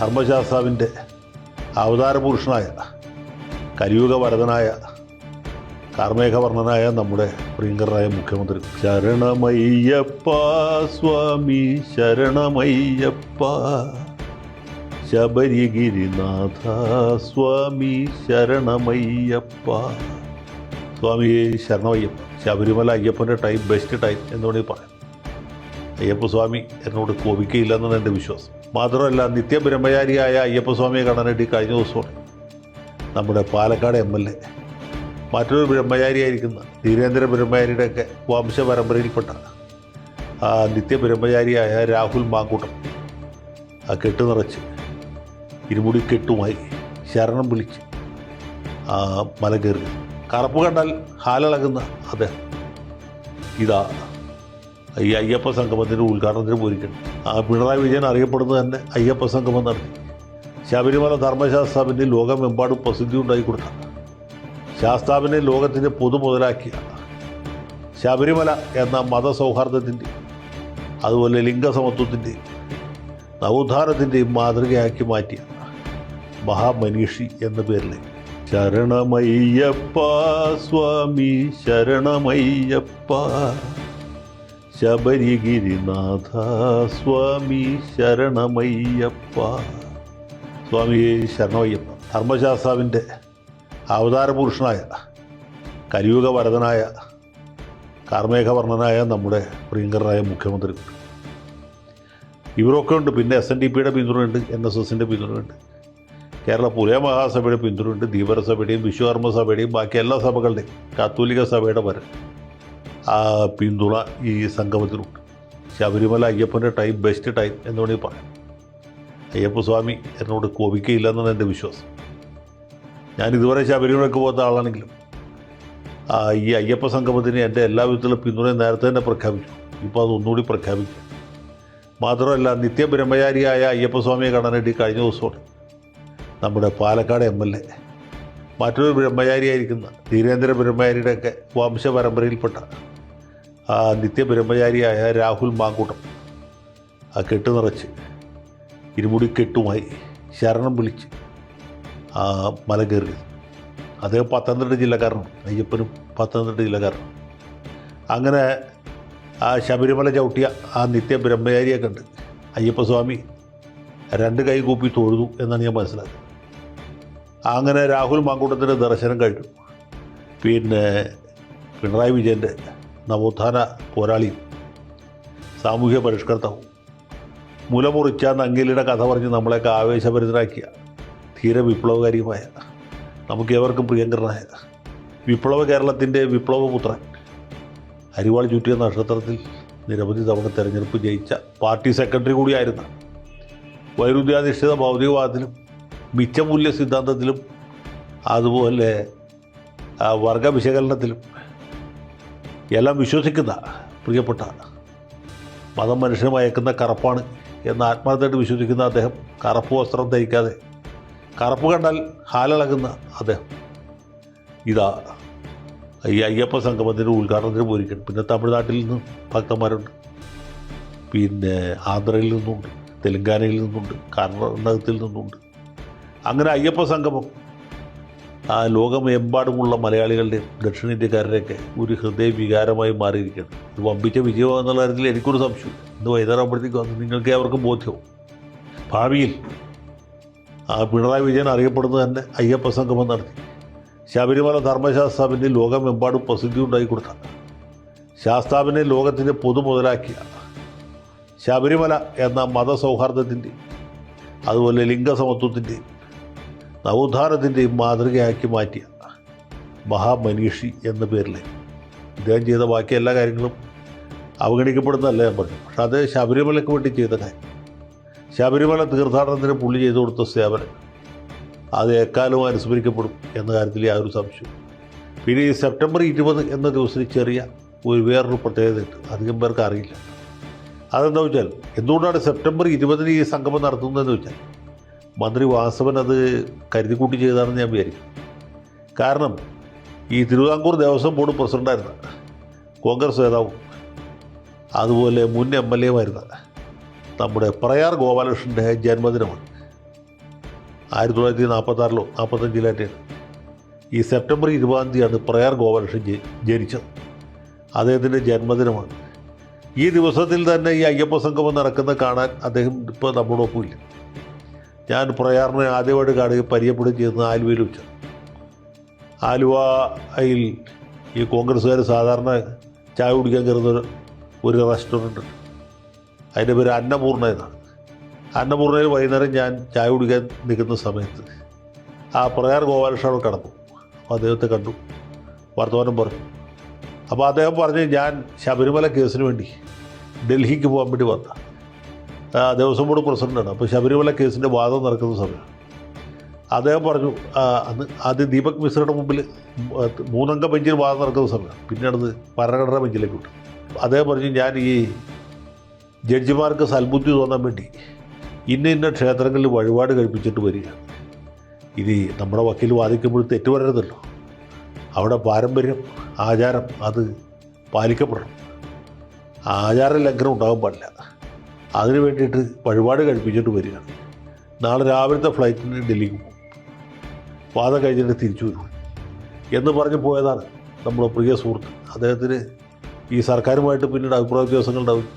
ധർമ്മശാസ്താവിന്റെ അവതാരപുരുഷനായ കലിയുഗ വരതനായ കാർമേഘവർണനായ നമ്മുടെ പ്രിയങ്കരനായ മുഖ്യമന്ത്രി. ശരണമയ്യപ്പ സ്വാമി ശരണമയ്യപ്പ. ശബരിഗിരിനാഥ സ്വാമി ശരണമയ്യപ്പ. സ്വാമി ശരണമയ്യപ്പ. ശബരിമല അയ്യപ്പന്റെ ടൈം ബെസ്റ്റ് ടൈം എന്ന് വേണമെങ്കിൽ പറയാം. അയ്യപ്പസ്വാമി എന്നോട് കോപിക്കയില്ല എന്നാണ് എന്റെ വിശ്വാസം. മാത്രമല്ല നിത്യബ്രഹ്മചാരിയായ അയ്യപ്പസ്വാമി ഈ കഴിഞ്ഞ ദിവസമാണ്. നമ്മുടെ പാലക്കാട് എം എൽ എ. മറ്റൊരു ബ്രഹ്മചാരിയായിരിക്കുന്ന ധീരേന്ദ്ര ബ്രഹ്മചാരിയുടെയൊക്കെ വംശപരമ്പരയിൽപ്പെട്ട ആ നിത്യബ്രഹ്മചാരിയായ രാഹുൽ മാങ്കൂട്ടം ആ കെട്ട് നിറച്ച് ഇരുമുടി കെട്ടുമായി ശരണം വിളിച്ച് മല കയറി. കറുപ്പ് കണ്ടാൽ ഹാലിളകുന്ന അദ്ദേഹം. ഇതാ ഈ അയ്യപ്പ സംഗമത്തിന്റെ ഉദ്ഘാടനത്തിന് പോയിരിക്കണം ആ പിണറായി വിജയൻ അറിയപ്പെടുന്നത് തന്നെ അയ്യപ്പ നടത്തി ശബരിമല ധർമ്മശാസ്താവിന് ലോകമെമ്പാടും പ്രസിദ്ധി ഉണ്ടായി കൊടുത്ത ശാസ്താവിനെ ലോകത്തിന്റെ പൊതു മുതലാക്കിയ ശബരിമല എന്ന മതസൗഹാർദ്ദത്തിന്റെ അതുപോലെ ലിംഗസമത്വത്തിന്റെയും നവോത്ഥാനത്തിന്റെയും മാതൃകയാക്കി മാറ്റിയ മഹാമനീഷി എന്ന പേരിൽ ശരണമയ്യപ്പ സ്വാമി ശരണമയ്യപ്പ. ശബരിഗിരിനാഥ സ്വാമി ശരണമയ്യപ്പ. സ്വാമി ശരണമയ്യപ്പ. ധർമ്മശാസ്താവിന്റെ അവതാരപുരുഷനായ കലിയുഗ വരദനായ കാർമേഘവർണനായ നമ്മുടെ പ്രിയങ്കരനായ മുഖ്യമന്ത്രി. ഇവരൊക്കെ ഉണ്ട്. പിന്നെ എസ് എൻ ഡി പിയുടെ പിന്തുണയുണ്ട് എൻ എസ് എസിന്റെ പിന്തുണയുണ്ട്. കേരള പുലയ മഹാസഭയുടെ പിന്തുണയുണ്ട് ധീവരസഭയുടെയും വിശ്വകർമ്മ സഭയുടെയും ബാക്കി എല്ലാ സഭകളുടെയും കാത്തോലിക സഭയുടെ വരെ പിന്തുണ ഈ സംഗമത്തിലുണ്ട്. ശബരിമല അയ്യപ്പന്റെ ടൈം ബെസ്റ്റ് ടൈം എന്ന് വേണമെങ്കിൽ പറയാം. അയ്യപ്പസ്വാമി എന്നോട് കോപിക്കയില്ല എന്നാണ് എന്റെ വിശ്വാസം. ഞാൻ ഇതുവരെ ശബരിമലയ്ക്ക് പോകാത്ത ആളാണെങ്കിലും ഈ അയ്യപ്പ സംഗമത്തിന് എന്റെ എല്ലാ വിധത്തിലുള്ള പിന്തുണയും നേരത്തെ തന്നെ പ്രഖ്യാപിച്ചു. ഇപ്പോൾ അത് ഒന്നുകൂടി പ്രഖ്യാപിച്ചു. മാത്രമല്ല നിത്യബ്രഹ്മചാരിയായ കാണാനായിട്ട് വേണ്ടി കഴിഞ്ഞ ദിവസമാണ് നമ്മുടെ പാലക്കാട് എം എൽ എ. മറ്റൊരു ബ്രഹ്മചാരിയായിരിക്കുന്ന ധീരേന്ദ്ര ബ്രഹ്മചാരിയുടെയൊക്കെ വംശപരമ്പരയിൽപ്പെട്ട നിത്യബ്രഹ്മചാരിയായ രാഹുൽ മാങ്കൂട്ടം ആ കെട്ട് നിറച്ച് ഇരുമുടി കെട്ടുമായി ശരണം വിളിച്ച് മല കയറി അദ്ദേഹം പത്തനംതിട്ട ജില്ലക്കാരനാണ് അയ്യപ്പനും പത്തനംതിട്ട ജില്ലക്കാരനാണ്. അങ്ങനെ ആ ശബരിമല ചവിട്ടിയ ആ നിത്യ ബ്രഹ്മചാരിയെ കണ്ട് അയ്യപ്പസ്വാമി രണ്ട് കൈ കൂപ്പി തൊഴുതു എന്നാണ് ഞാൻ മനസ്സിലാക്കുന്നത്. അങ്ങനെ രാഹുൽ മാങ്കൂട്ടത്തിന്റെ ദർശനം കഴിഞ്ഞു. പിന്നെ പിണറായി വിജയന്റെ നവോത്ഥാന പോരാളിയും സാമൂഹ്യ പരിഷ്കർത്താവും. മുലമുറിച്ച നങ്കിലിയുടെ കഥ പറഞ്ഞ് നമ്മളെയൊക്കെ ആവേശഭരിതരാക്കിയ ധീര വിപ്ലവകാരിയുമായ നമുക്ക് ഏവർക്കും പ്രിയങ്കരനായ വിപ്ലവ കേരളത്തിന്റെ വിപ്ലവപുത്രൻ അരിവാൾ ചുറ്റിയ നക്ഷത്രത്തിൽ നിരവധി തവണ തെരഞ്ഞെടുപ്പ് ജയിച്ച പാർട്ടി സെക്രട്ടറി കൂടിയായിരുന്ന വൈരുദ്ധ്യാധിഷ്ഠിത ഭൗതികവാദത്തിലും മിച്ചമൂല്യ സിദ്ധാന്തത്തിലും അതുപോലെ വർഗ വിശകലനത്തിലും എല്ലാം വിശ്വസിക്കുന്ന പ്രിയപ്പെട്ട മതം മനുഷ്യനെ മയക്കുന്ന കറുപ്പാണ് എന്ന് ആത്മാർത്ഥമായിട്ട് വിശ്വസിക്കുന്ന അദ്ദേഹം. കറുപ്പ് വസ്ത്രം ധരിക്കാതെ കറുപ്പ് കണ്ടാൽ ഹാലിളകുന്ന അദ്ദേഹം. ഇതാ ഈ അയ്യപ്പ സംഗമത്തിന്റെ ഉദ്ഘാടനത്തിന് പോയിരിക്കണം. പിന്നെ തമിഴ്നാട്ടിൽ നിന്ന് ഭക്തന്മാരുണ്ട്. പിന്നെ ആന്ധ്രയിൽ നിന്നുണ്ട് തെലങ്കാനയിൽ നിന്നുണ്ട് കർണാടകത്തിൽ നിന്നുണ്ട്. അങ്ങനെ അയ്യപ്പ സംഗമം ആ ലോകമെമ്പാടുമുള്ള മലയാളികളുടെയും ദക്ഷിണേന്ത്യക്കാരുടെയൊക്കെ ഒരു ഹൃദയ വികാരമായി മാറിയിരിക്കുകയാണ്. ഇത് വമ്പിച്ച വിജയം എന്നുള്ള കാര്യത്തിൽ എനിക്കൊരു സംശയം ഇന്ന് വൈകുന്നേരമാകുമ്പോഴത്തേക്കും നിങ്ങൾക്ക് അവർക്കും ബോധ്യവും. ഭാവിയിൽ ആ പിണറായി വിജയൻ അറിയപ്പെടുന്നത് തന്നെ അയ്യപ്പ സംഗമം നടത്തി. ശബരിമല ധർമ്മശാസ്താവിന്റെ ലോകമെമ്പാടും പ്രസിദ്ധി ഉണ്ടായി കൊടുത്ത ശാസ്താവിനെ ലോകത്തിന്റെ പൊതു മുതലാക്കിയ ശബരിമല എന്ന മതസൗഹാർദ്ദത്തിന്റെ അതുപോലെ ലിംഗസമത്വത്തിന്റെയും നവോത്ഥാനത്തിന്റെയും മാതൃകയാക്കി മാറ്റിയ മഹാമനീഷി എന്ന പേരിൽ ഇദ്ദേഹം ചെയ്ത ബാക്കി എല്ലാ കാര്യങ്ങളും അവഗണിക്കപ്പെടുന്നതല്ല ഞാൻ പറഞ്ഞു. പക്ഷെ അത് ശബരിമലയ്ക്ക് വേണ്ടി ചെയ്ത കാര്യം. ശബരിമല തീർത്ഥാടനത്തിന് പുള്ളി ചെയ്തു കൊടുത്ത സേവനം അത് എക്കാലവും അനുസ്മരിക്കപ്പെടും എന്ന കാര്യത്തിൽ യാതൊരു സംശയവും പിന്നെ ഈ സെപ്റ്റംബർ ഇരുപത് എന്ന ദിവസത്തിൽ ചെറിയ ഒരു വേറൊരു പ്രത്യേകതയുണ്ട്. അധികം പേർക്ക് അറിയില്ല. അതെന്താ വെച്ചാൽ എന്തുകൊണ്ടാണ് സെപ്റ്റംബർ ഇരുപതിന് ഈ സംഗമം നടത്തുന്നതെന്ന് വെച്ചാൽ മന്ത്രി വാസവൻ അത് കരുതിക്കൂട്ടി ചെയ്താണെന്ന് ഞാൻ വിചാരിക്കും. കാരണം ഈ തിരുവിതാംകൂർ ദേവസ്വം ബോർഡ് പ്രസിഡന്റായിരുന്ന കോൺഗ്രസ് നേതാവും അതുപോലെ മുൻ എം എൽ എമായിരുന്ന നമ്മുടെ പ്രയാർ ഗോപാലകൃഷ്ണന്റെ ജന്മദിനമാണ്. ആയിരത്തി തൊള്ളായിരത്തി നാൽപ്പത്താറിലോ നാൽപ്പത്തഞ്ചിലായിട്ടാണ് ഈ സെപ്റ്റംബർ ഇരുപതാം തീയതിയാണ് പ്രയാർ ഗോപാലകൃഷ്ണൻ ജനി- ജനിച്ചത്. അദ്ദേഹത്തിന്റെ ജന്മദിനമാണ്. ഈ ദിവസത്തിൽ തന്നെ ഈ അയ്യപ്പ സംഗമം നടക്കുന്നത് കാണാൻ അദ്ദേഹം ഇപ്പോൾ നമ്മോടൊപ്പമില്ല ഞാൻ പ്രയാറിനെ ആദ്യമായിട്ട് കാണുകയും പരിചയപ്പെടുകയും ചെയ്യുന്നത് ആലുവയിൽ വെച്ചാണ് ആലുവയിൽ ഈ കോൺഗ്രസ്സുകാർ സാധാരണ ചായ കുടിക്കാൻ കയറുന്ന ഒരു- റെസ്റ്റോറന്റ് ഉണ്ട്. അതിന്റെ പേര് അന്നപൂർണ എന്നാണ്. അന്നപൂർണയിൽ വൈകുന്നേരം ഞാൻ ചായ കുടിക്കാൻ നിൽക്കുന്ന സമയത്ത് ആ പ്രയാർ ഗോപാലകൃഷ്ണൻ അവിടെ കടന്നു. അപ്പോൾ അദ്ദേഹത്തെ കണ്ടു. വർത്തമാനം പറഞ്ഞു. അപ്പോൾ അദ്ദേഹം പറഞ്ഞു ഞാൻ ശബരിമല കേസിന് വേണ്ടി ഡൽഹിക്ക് പോകാൻ വേണ്ടി വന്ന ദേവസ്വം ബോർഡ് പ്രസിഡന്റാണ് അപ്പോൾ ശബരിമല കേസിന്റെ വാദം നടക്കുന്ന സമയം. അദ്ദേഹം പറഞ്ഞു അന്ന് ആദ്യം ദീപക് മിശ്രയുടെ മുമ്പിൽ മൂന്നംഗ ബെഞ്ചിൽ വാദം നടക്കുന്ന സമയം. പിന്നീട് ഭരണഘടനാ ബെഞ്ചിലേക്ക് വിട്ടു അദ്ദേഹം പറഞ്ഞു ഞാൻ ഈ ജഡ്ജിമാർക്ക് സൽബുദ്ധി തോന്നാൻ വേണ്ടി ഇന്ന ഇന്ന ക്ഷേത്രങ്ങളിൽ വഴിപാട് കഴിപ്പിച്ചിട്ട് വരികയാണ്. ഇത് നമ്മുടെ വക്കീൽ വാദിക്കുമ്പോൾ തെറ്റ് വരരുതല്ലോ. അവിടെ പാരമ്പര്യം ആചാരം അത് പാലിക്കപ്പെടണം. ആചാര ലംഘനം ഉണ്ടാകാൻ പാടില്ല. അതിന് വേണ്ടിയിട്ട് വഴിപാട് കഴിപ്പിച്ചിട്ട് വരികയാണ് നാളെ രാവിലത്തെ ഫ്ലൈറ്റിന് ഡൽഹിക്ക് പോകും. വാദം കഴിഞ്ഞിട്ട് തിരിച്ചു വരും. എന്ന് പറഞ്ഞ് പോയതാണ് നമ്മുടെ പ്രിയ സുഹൃത്ത്. അദ്ദേഹത്തിന് ഈ സർക്കാരുമായിട്ട് പിന്നീട് അഭിപ്രായ വ്യത്യാസങ്ങളുണ്ടാവും.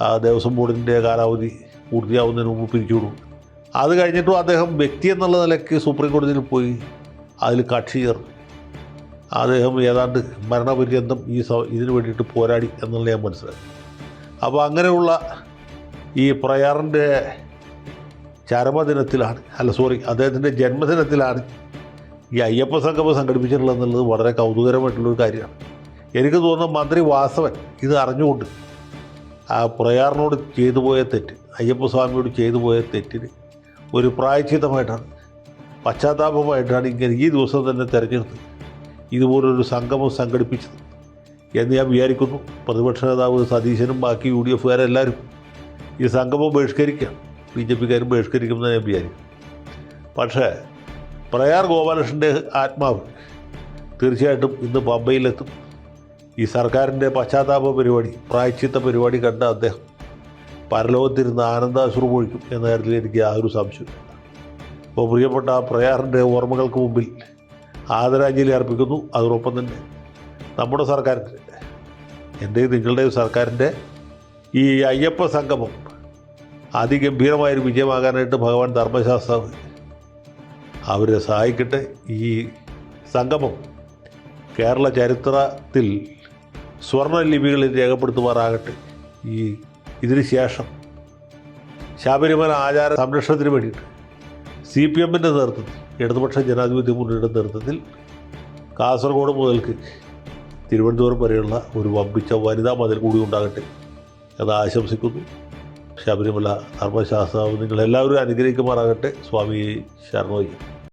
ആ ദേവസ്വം ബോർഡിന്റെ കാലാവധി പൂർത്തിയാവുന്നതിന് മുമ്പ് പിരിച്ചുവിടും അത് കഴിഞ്ഞിട്ടും അദ്ദേഹം വ്യക്തി എന്നുള്ള നിലയ്ക്ക് സുപ്രീം കോടതിയിൽ പോയി അതിൽ കക്ഷി ചേർന്നു. അദ്ദേഹം ഏതാണ്ട് മരണപര്യന്തം ഈ ഇതിനു വേണ്ടിയിട്ട് പോരാടി എന്നുള്ള ഞാൻ മനസ്സിലാക്കി. അപ്പോൾ അങ്ങനെയുള്ള ഈ പ്രയാറിന്റെ ചരമദിനത്തിലാണ്. അല്ല സോറി അദ്ദേഹത്തിന്റെ ജന്മദിനത്തിലാണ് ഈ അയ്യപ്പ സംഗമം സംഘടിപ്പിച്ചിട്ടുള്ളത് എന്നുള്ളത് വളരെ കൗതുകരമായിട്ടുള്ളൊരു കാര്യമാണ്. എനിക്ക് തോന്നുന്നു മന്ത്രി വാസവൻ ഇത് അറിഞ്ഞുകൊണ്ട് ആ പ്രയാറിനോട് ചെയ്തു പോയ തെറ്റ് അയ്യപ്പ സ്വാമിയോട് ചെയ്തു പോയ തെറ്റിന് ഒരു പ്രായച്ചിത്തമായിട്ടാണ് പശ്ചാത്താപമായിട്ടാണ് ഇങ്ങനെ ഈ ദിവസം തന്നെ തിരഞ്ഞെടുത്ത് ഇതുപോലൊരു സംഗമം സംഘടിപ്പിച്ചത് എന്ന് ഞാൻ വിചാരിക്കുന്നു. പ്രതിപക്ഷ നേതാവ് സതീശനും ബാക്കി യു ഡി എഫുകാരെല്ലാവരും ഈ സംഗമം ബഹിഷ്കരിക്കാം. ബി ജെ പിക്കാരും ബഹിഷ്കരിക്കുമെന്ന് ഞാൻ വിചാരിക്കും. പക്ഷേ പ്രയാർ ഗോപാലകൃഷ്ണന്റെ ആത്മാവ് തീർച്ചയായിട്ടും ഇന്ന് പമ്പയിലെത്തും ഈ സർക്കാരിന്റെ പശ്ചാത്താപ പരിപാടി പ്രായച്ചിത്ത പരിപാടി കണ്ട അദ്ദേഹം പരലോകത്തിരുന്ന് ആനന്ദാശ്രു പൊഴിക്കും എന്ന കാര്യത്തിൽ എനിക്ക് യാതൊരു സംശയമില്ല അപ്പോൾ പ്രിയപ്പെട്ട പ്രയാറിന്റെ ഓർമ്മകൾക്ക് മുമ്പിൽ ആദരാഞ്ജലി അർപ്പിക്കുന്നു. അതോടൊപ്പം തന്നെ നമ്മുടെ സർക്കാരിന്റെ എന്റെയും നിങ്ങളുടെയും സർക്കാരിന്റെ ഈ അയ്യപ്പ സംഗമം അതിഗംഭീരമായൊരു വിജയമാകാനായിട്ട് ഭഗവാൻ ധർമ്മശാസ്ത്രാവ് അവരെ സഹായിക്കട്ടെ. ഈ സംഗമം കേരള ചരിത്രത്തിൽ സ്വർണലിപികളിൽ രേഖപ്പെടുത്തുമാറാകട്ടെ. ഈ ഇതിന് ശേഷം ശബരിമല ആചാര സംരക്ഷണത്തിന് വേണ്ടിയിട്ട് സി പി എമ്മിന്റെ നേതൃത്വത്തിൽ ഇടതുപക്ഷ ജനാധിപത്യ മുന്നണിയുടെ നേതൃത്വത്തിൽ കാസർഗോഡ് മുതൽക്ക് തിരുവനന്തപുരം വരെയുള്ള ഒരു വമ്പിച്ച വനിതാ മതിൽ കൂടി ഉണ്ടാകട്ടെ. എന്ന് ആശംസിക്കുന്നു. ശബരിമല ധർമ്മശാസ്ത്രാവ് നിങ്ങളെല്ലാവരും അനുഗ്രഹിക്കുമാറാകട്ടെ. സ്വാമി ശരണോയ്യം